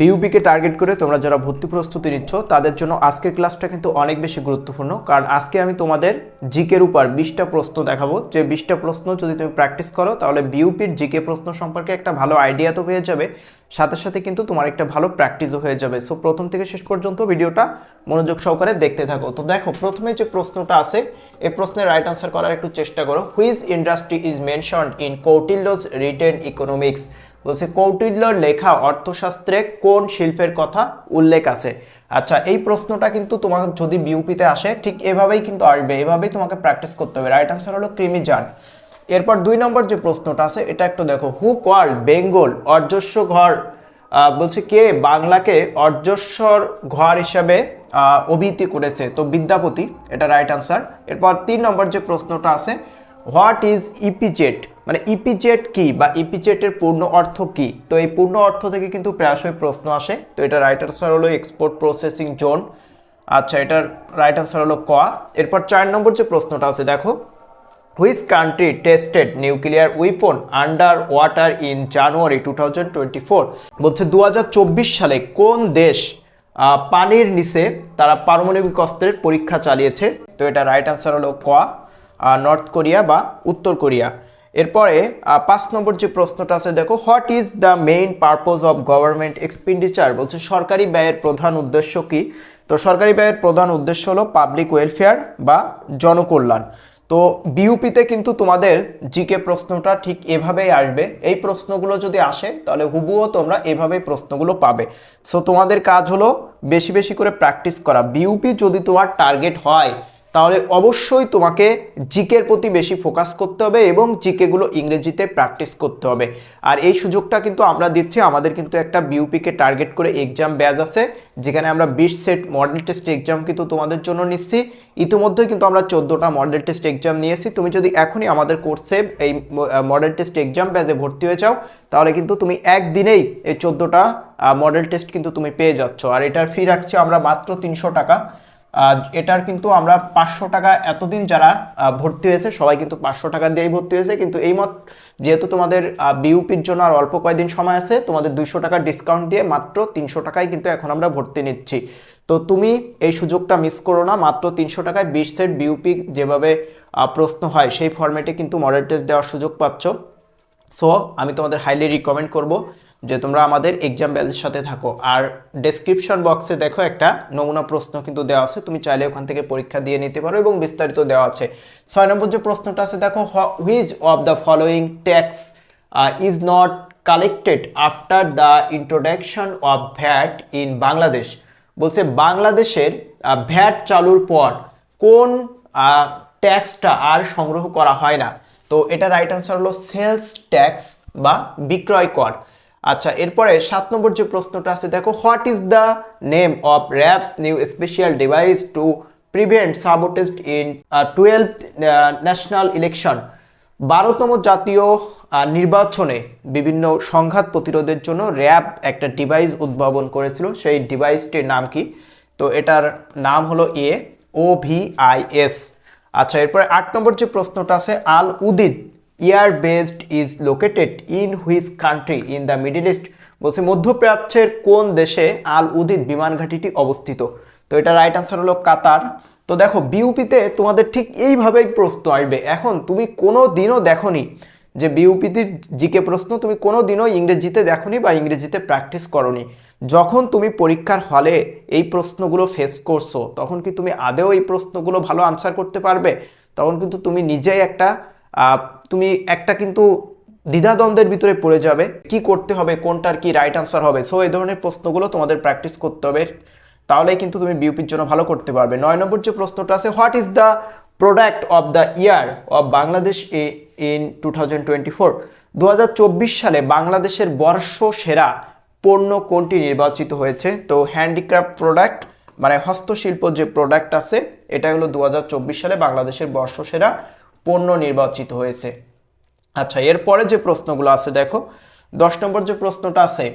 বিউপিকে target করে তোমরা যারা ভর্তি প্রস্তুতি নিচ্ছ, তাদের জন্য আজকের ক্লাসটা কিন্তু অনেক বেশি গুরুত্বপূর্ণ। কারণ আজকে আমি তোমাদের জিকের উপর বিশটা প্রশ্ন দেখাবো। যে বিশটা প্রশ্ন যদি তুমি প্র্যাকটিস করো, তাহলে বিউপির জিকে প্রশ্ন সম্পর্কে একটা ভালো আইডিয়া তো হয়ে যাবে। সাথে সাথে কিন্তু তোমার একটা ভালো প্র্যাকটিসও হয়ে যাবে। সো প্রথম থেকে শেষ পর্যন্ত ভিডিওটা মনোযোগ সহকারে দেখতে থাকো। তো দেখো, প্রথমে যে প্রশ্নটা আছে এই প্রশ্নের রাইট আনসার করার একটু চেষ্টা করো। Which industry is mentioned in Kautilya's written economics বলছে, কৌটিল্যর লেখা অর্থশাস্ত্রে কোন শিল্পের কথা উল্লেখ আছে? আচ্ছা এই প্রশ্নটা কিন্তু তোমার যদি বিউপিতে আসে, ঠিক এভাবেই কিন্তু আসবে, এভাবেই তোমাকে প্র্যাকটিস করতে হবে। রাইট আনসার হলো ক্রিমিজান এরপর দুই নম্বর যে প্রশ্নটা আছে, এটা একটু দেখো। হু কল বেঙ্গল অর্জস্ব ঘর? বলছে, কে বাংলাকে অর্জস্বর ঘর হিসাবে অভিহিত করেছে? তো বিদ্যাপতি, এটা রাইট আনসার এরপর তিন নম্বর যে প্রশ্নটা আছে, হোয়াট ইজ ইপিজেট মানে ইপিজেট কি বা ইপিজেটের পূর্ণ অর্থ কি? তো এই পূর্ণ অর্থ থেকে কিন্তু প্রায়শই প্রশ্ন আসে। তো এটা রাইট আনসার হলো এক্সপোর্ট প্রসেসিং জোন আচ্ছা এটার রাইট আনসার হলো ক। এরপর চার নম্বর যে প্রশ্নটা আছে, দেখো। Which country tested nuclear weapon under water in January two thousand twenty four বলছে দু হাজার চব্বিশ সালে কোন দেশ পানির নিচে তারা পারমাণবিক অস্ত্রের পরীক্ষা চালিয়েছে? তো এটা রাইট আনসার হলো ক নর্থ কোরিয়া বা উত্তর কোরিয়া এরপরে পাঁচ নম্বর যে প্রশ্নটা আছে, দেখো, what is the main purpose of government expenditure? বলছে, সরকারি ব্যয়ের প্রধান উদ্দেশ্য কি? তো সরকারি ব্যয়ের প্রধান উদ্দেশ্য হলো পাবলিক ওয়েলফেয়ার বা জনকল্যাণ। তো বিউপিতে কিন্তু তোমাদের জিকে প্রশ্নটা ঠিক এভাবেই আসবে। এই প্রশ্নগুলো যদি আসে, তাহলে হুবুও তোমরা এভাবেই প্রশ্নগুলো পাবে। সো তোমাদের কাজ হলো বেশি বেশি করে প্র্যাকটিস করা। বিউপি যদি তোমার টার্গেট হয় তাহলে অবশ্যই তোমাকে জিকের প্রতি বেশি ফোকাস করতে হবে এবং জিকেগুলো ইংরেজিতে প্র্যাকটিস করতে হবে। আর এই সুযোগটা কিন্তু আমরা দিচ্ছি, আমাদের কিন্তু একটা বিউপিকে টার্গেট করে এক্সাম ব্যাজ আছে, যেখানে আমরা বিশ সেট মডেল টেস্ট এক্সাম কিন্তু তোমাদের জন্য নিচ্ছি। ইতিমধ্যে কিন্তু আমরা চোদ্দোটা মডেল টেস্ট এক্সাম নিয়েছি। তুমি যদি এখনই আমাদের কোর্সে এই মডেল টেস্ট এক্সাম ব্যাজে ভর্তি হয়ে যাও, তাহলে কিন্তু তুমি একদিনেই এই চোদ্দোটা মডেল টেস্ট কিন্তু তুমি পেয়ে যাচ্ছ। আর এটার ফি রাখছি আমরা মাত্র তিনশো টাকা। এটার কিন্তু আমরা পাঁচশো টাকা এতদিন যারা ভর্তি হয়েছে, সবাই কিন্তু পাঁচশো টাকা দিয়েই ভর্তি হয়েছে। কিন্তু এই মত যেহেতু তোমাদের বিউপির জন্য আর অল্প কয়েকদিন সময় আছে, তোমাদের দুইশো টাকা ডিসকাউন্ট দিয়ে মাত্র তিনশো টাকায় কিন্তু এখন আমরা ভর্তি নিচ্ছি। তো তুমি এই সুযোগটা মিস করো না, মাত্র তিনশো টাকায় বিশ সেট বিউপি যেভাবে প্রশ্ন হয়, সেই ফর্মেটে কিন্তু মডেল টেস্ট দেওয়ার সুযোগ পাচ্ছ। সো আমি তোমাদের হাইলি রিকমেন্ড করব। যে তোমরা আমাদের এক্সাম ব্যাচের সাথে থাকো। আর ডেসক্রিপশন বক্সে দেখো একটা নমুনা প্রশ্ন কিন্তু দেওয়া আছে। তুমি চাইলে ওখান থেকে পরীক্ষা দিয়ে নিতে পারো এবং বিস্তারিত দেওয়া আছে। ছয় নম্বর যে প্রশ্নটা আছে, দেখো which of the following tax is not collected after the introduction of VAT in Bangladesh বলছে, বাংলাদেশের ভ্যাট চালুর পর কোন ট্যাক্সটা আর সংগ্রহ করা হয় না? তো এটা রাইট আনসার হলো সেলস ট্যাক্স বা বিক্রয় কর আচ্ছা এরপরে সাত নম্বর যে প্রশ্নটা আছে, দেখো, what is the name of RAB's new special device to prevent sabotage in twelve national election? বারোতম জাতীয় নির্বাচনে বিভিন্ন সংঘাত প্রতিরোধের জন্য র্যাব একটা ডিভাইস উদ্ভাবন করেছিল। সেই ডিভাইসটির নাম কি? তো এটার নাম হলো A, O V I S. আচ্ছা এরপরে আট নম্বর যে প্রশ্নটা আছে, Al Udeid air base is located in which country in the Middle East বলছে, মধ্যপ্রাচ্যের কোন দেশে আল উদিদ বিমান ঘাঁটিটি অবস্থিত? তো এটা রাইট আনসার হলো কাতার। তো দেখো বিউপিতে তোমাদের ঠিক এইভাবেই প্রশ্ন আসবে। এখন তুমি কোনো দিনও দেখোনি যে বিউপিতে জিকে প্রশ্ন তুমি কোনো দিনও ইংরেজিতে দেখোনি বা ইংরেজিতে প্র্যাকটিস করনি। যখন তুমি পরীক্ষার হলে এই প্রশ্নগুলো ফেস করছ, তখন কি তুমি আদেও এই প্রশ্নগুলো ভালো আনসার করতে পারবে? তখন কিন্তু তুমি নিজেই একটা তুমি একটা কিন্তু দ্বিধাদ্বন্দ্বের ভিতরে পড়ে যাবে। কি করতে হবে, কোনটার কি রাইট আনসার হবে? সো এই ধরনের প্রশ্নগুলো তোমাদের প্র্যাকটিস করতে হবে। তাহলেই কিন্তু তুমি বিউপির জন্য ভালো করতে পারবে। নয় নম্বর যে প্রশ্নটা আছে what is the product of the year of Bangladesh A in two thousand twenty four সালে বাংলাদেশের বর্ষ সেরা পণ্য কোনটি নির্বাচিত হয়েছে? তো হ্যান্ডিক্রাফট প্রোডাক্ট মানে হস্তশিল্প যে প্রোডাক্ট আছে, এটা হলো দু হাজার চব্বিশ সালে বাংলাদেশের বর্ষসেরা পণ্য নির্বাচিত হয়েছে। আচ্ছা এরপরে যে প্রশ্নগুলো আছে, দেখো, দশ নম্বর যে প্রশ্নটা আছে,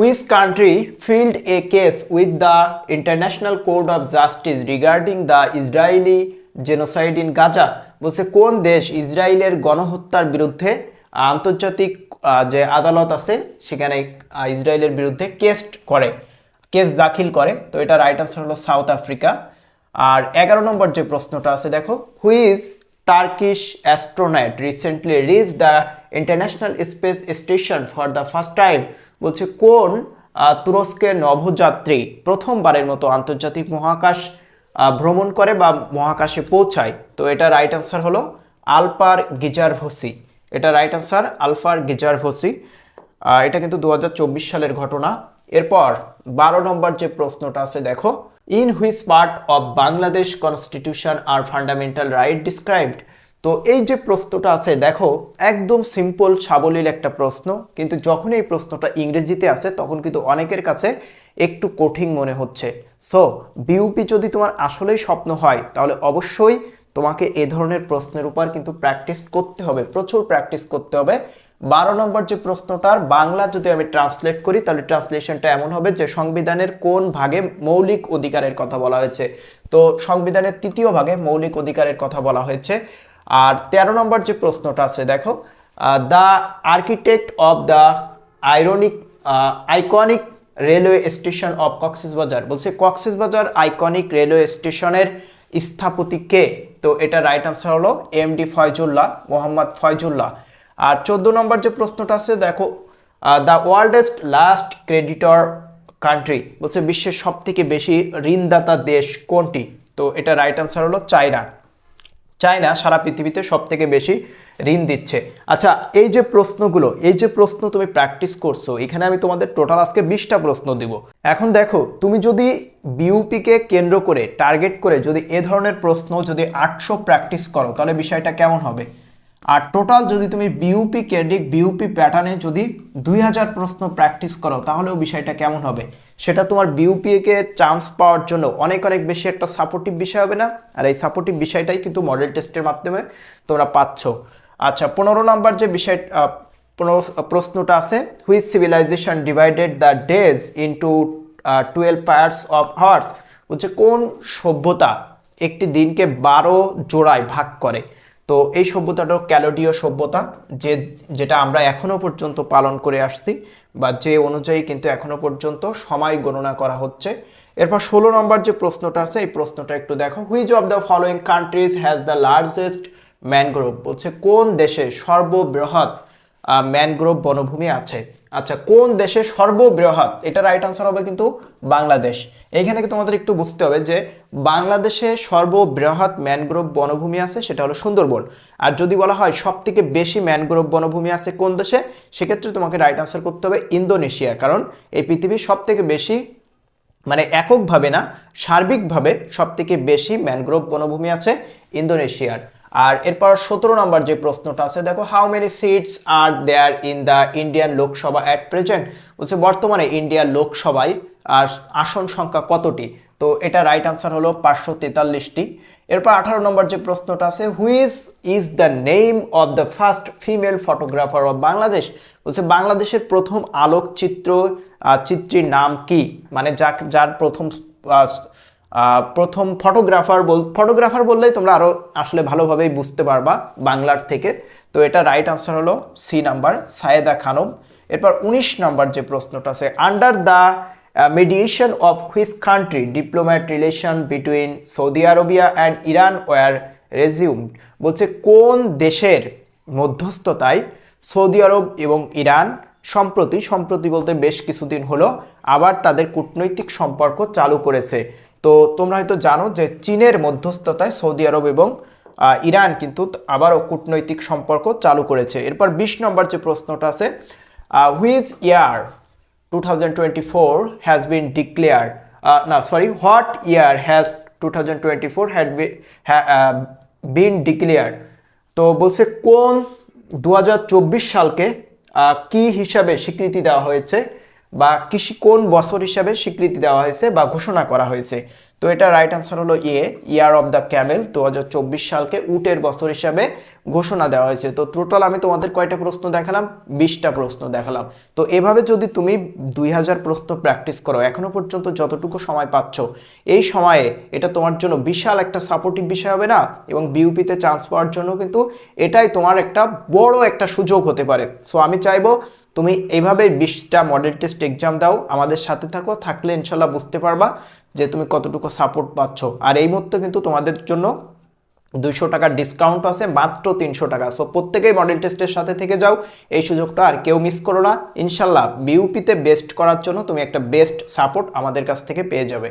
Which country filed a case with the International Court of Justice regarding the Israeli genocide in Gaza? বলছে, কোন দেশ ইসরায়েলের গণহত্যার বিরুদ্ধে আন্তর্জাতিক যে আদালত আছে, সেখানে ইসরায়েলের বিরুদ্ধে কেস করে কেস দাখিল করে? তো এটা রাইট আনসার হলো সাউথ আফ্রিকা আর এগারো নম্বর যে প্রশ্নটা আছে, দেখো which Turkish astronaut recently reach the International Space Station for the first time বলছে, কোন তুরস্কের নভোযাত্রী প্রথমবারের মতো আন্তর্জাতিক মহাকাশ ভ্রমণ করে বা মহাকাশে পৌঁছায়? তো এটা রাইট আনসার হলো আলপার গিজার ভসি এটা right answer Alper Gezeravci এটা কিন্তু দু হাজার চব্বিশ সালের ঘটনা। এরপর বারো নম্বর যে প্রশ্নটা আছে, দেখো in which part of Bangladesh constitution are fundamental right described তো এই যে প্রশ্নটা আছে, দেখো, একদম সিম্পল সাবলীল একটা প্রশ্ন। কিন্তু যখন এই প্রশ্নটা ইংরেজিতে আছে, তখন কিন্তু অনেকের কাছে একটু কঠিন মনে হচ্ছে। সো বিউপি যদি তোমার আসলেই স্বপ্ন হয়, তাহলে অবশ্যই তোমাকে এ ধরনের প্রশ্নের উপর কিন্তু প্র্যাকটিস করতে হবে। প্রচুর প্র্যাকটিস করতে হবে। বারো নম্বর যে প্রশ্নটার, বাংলা যদি আমি ট্রান্সলেট করি, তাহলে ট্রান্সলেশনটা এমন হবে যে সংবিধানের কোন ভাগে মৌলিক অধিকারের কথা বলা হয়েছে। তো সংবিধানের তৃতীয় ভাগে মৌলিক অধিকারের কথা বলা হয়েছে। আর তেরো নম্বর যে প্রশ্নটা আছে, দেখো the architect of the ironic iconic railway station of Cox's Bazar. বলছে, কক্সবাজার আইকনিক রেলওয়ে স্টেশনের স্থপতি কে? তো এটা রাইট আনসার হলো এম ডি ফয়জুল্লাহ, মোহাম্মদ ফয়জুল্লাহ। আর চোদ্দ নম্বর যে প্রশ্নটা আছে, দেখো the world's last creditor country বলছে বিশ্বের সব থেকে বেশি ঋণদাতা দেশ কোনটি? তো এটা রাইট আনসার হলো চায়না। চায়না সারা পৃথিবীতে সব থেকে বেশি ঋণ দিচ্ছে। আচ্ছা এই যে প্রশ্নগুলো, এই যে প্রশ্ন তুমি প্র্যাকটিস করছ, এখানে আমি তোমাদের টোটাল আজকে বিশটা প্রশ্ন দিব। এখন দেখো, তুমি যদি বিউপিকে কেন্দ্র করে টার্গেট করে যদি এ ধরনের প্রশ্ন যদি আটশো প্র্যাকটিস করো, তাহলে বিষয়টা কেমন হবে? আর টোটাল যদি তুমি বিউপি কেডিক বিউপি প্যাটার্নে যদি দুই হাজার প্রশ্ন প্র্যাকটিস করো, তাহলেও বিষয়টা কেমন হবে? সেটা তোমার বিউপিএকে চান্স পাওয়ার জন্য অনেক অনেক বেশি একটা সাপোর্টিভ বিষয় হবে না? আর এই সাপোর্টিভ বিষয়টাই কিন্তু মডেল টেস্টের মাধ্যমে তোমরা পাচ্ছ। আচ্ছা পনেরো নাম্বার যে বিষয় প্রশ্নটা আছে which civilization divided the days into twelve parts of hours হচ্ছে কোন সভ্যতা একটি দিনকে বারো জোড়ায় ভাগ করে? তো এই সভ্যতাটা ক্যালোডীয় সভ্যতা, যে যেটা আমরা এখনও পর্যন্ত পালন করে আসছি বা যে অনুযায়ী কিন্তু এখনও পর্যন্ত সময় গণনা করা হচ্ছে। এরপর ষোলো নম্বর যে প্রশ্নটা আছে, এই প্রশ্নটা একটু দেখো। Which of the following countries has the largest mangrove বলছে কোন দেশে সর্ববৃহৎ ম্যানগ্রোভ বনভূমি আছে। আচ্ছা কোন দেশে সর্ববৃহৎ? এটা রাইট আনসার হবে কিন্তু বাংলাদেশ। এইখানে কি তোমাদের একটু বুঝতে হবে যে বাংলাদেশে সর্ববৃহৎ ম্যানগ্রোভ বনভূমি আছে, সেটা হলো সুন্দরবন। আর যদি বলা হয় সব থেকে বেশি ম্যানগ্রোভ বনভূমি আছে কোন দেশে, সেক্ষেত্রে তোমাকে রাইট আনসার করতে হবে ইন্দোনেশিয়া। কারণ এই পৃথিবীর সব থেকে বেশি মানে এককভাবে না, সার্বিকভাবে সব থেকে বেশি ম্যানগ্রোভ বনভূমি আছে ইন্দোনেশিয়ার। আর এরপর সতেরো নম্বর যে প্রশ্নটা আছে, দেখো how many seats are there in the Indian Lok Sabha at present বলছে, বর্তমানে ইন্ডিয়ার লোকসভায় আর আসন সংখ্যা কতটি? তো এটা রাইট আনসার হলো পাঁচশো তেতাল্লিশটি। এরপর আঠারো নম্বর যে প্রশ্নটা আছে which is the name of the first female photographer of Bangladesh বলছে, বাংলাদেশের প্রথম আলোকচিত্র চিত্রীর নাম কি? মানে যা যার প্রথম প্রথম ফটোগ্রাফার বল ফটোগ্রাফার বললেই তোমরা আরও আসলে ভালোভাবেই বুঝতে পারবা বাংলার থেকে। তো এটা রাইট আনসার হলো সি নাম্বার সায়েদা খানম। এরপর উনিশ নাম্বার যে প্রশ্নটা আছে under the mediation of which country diplomat relation between Saudi Arabia and Iran were resumed বলছে কোন দেশের মধ্যস্থতায় সৌদি আরব এবং ইরান সম্প্রতি সম্প্রতি বলতে বেশ কিছুদিন হলো, আবার তাদের কূটনৈতিক সম্পর্ক চালু করেছে। তো তোমরা হয়তো জানো যে চীনের মধ্যস্থতায় সৌদি আরব এবং ইরান কিন্তু আবারও কূটনৈতিক সম্পর্ক চালু করেছে। এরপর বিশ নম্বর যে প্রশ্নটা আছে which year to 2024 has been declared uh, no sorry what year has 2024 had been, ha, uh, been declared তো বলছে কোন 2024 সালকে কি হিসাবে স্বীকৃতি দেওয়া হয়েছে? বা কৃষি কোন বছর হিসাবে স্বীকৃতি দেওয়া হয়েছে বা ঘোষণা করা হয়েছে? তো এটা রাইট আনসার হলো a year of the camel দু হাজার চব্বিশ সালকে উটের বছর হিসাবে ঘোষণা দেওয়া হয়েছে। তো টোটাল আমি তোমাদের কয়টা প্রশ্ন দেখালাম? বিশটা প্রশ্ন দেখালাম। তো এভাবে যদি তুমি দুই হাজার প্রশ্ন প্র্যাকটিস করো, এখনও পর্যন্ত যতটুকু সময় পাচ্ছ, এই সময়ে এটা তোমার জন্য বিশাল একটা সাপোর্টিভ বিষয় হবে না? এবং বিউপিতে চান্স পাওয়ার জন্য কিন্তু এটাই তোমার একটা বড় একটা সুযোগ হতে পারে। সো আমি চাইব তুমি এইভাবে বিশটা মডেল টেস্ট এক্সাম দাও, আমাদের সাথে থাকো, থাকলে ইনশাল্লাহ বুঝতে পারবা যে তুমি কতটুকু সাপোর্ট পাচ্ছ। আর এই মুহূর্তে কিন্তু তোমাদের জন্য দুইশো টাকার ডিসকাউন্ট আছে, মাত্র তিনশো টাকা। সো প্রত্যেকেই মডেল টেস্টের সাথে থেকে যাও, এই সুযোগটা আর কেউ মিস করো না। ইনশাল্লাহ বিউপিতে বেস্ট করার জন্য তুমি একটা বেস্ট সাপোর্ট আমাদের কাছ থেকে পেয়ে যাবে।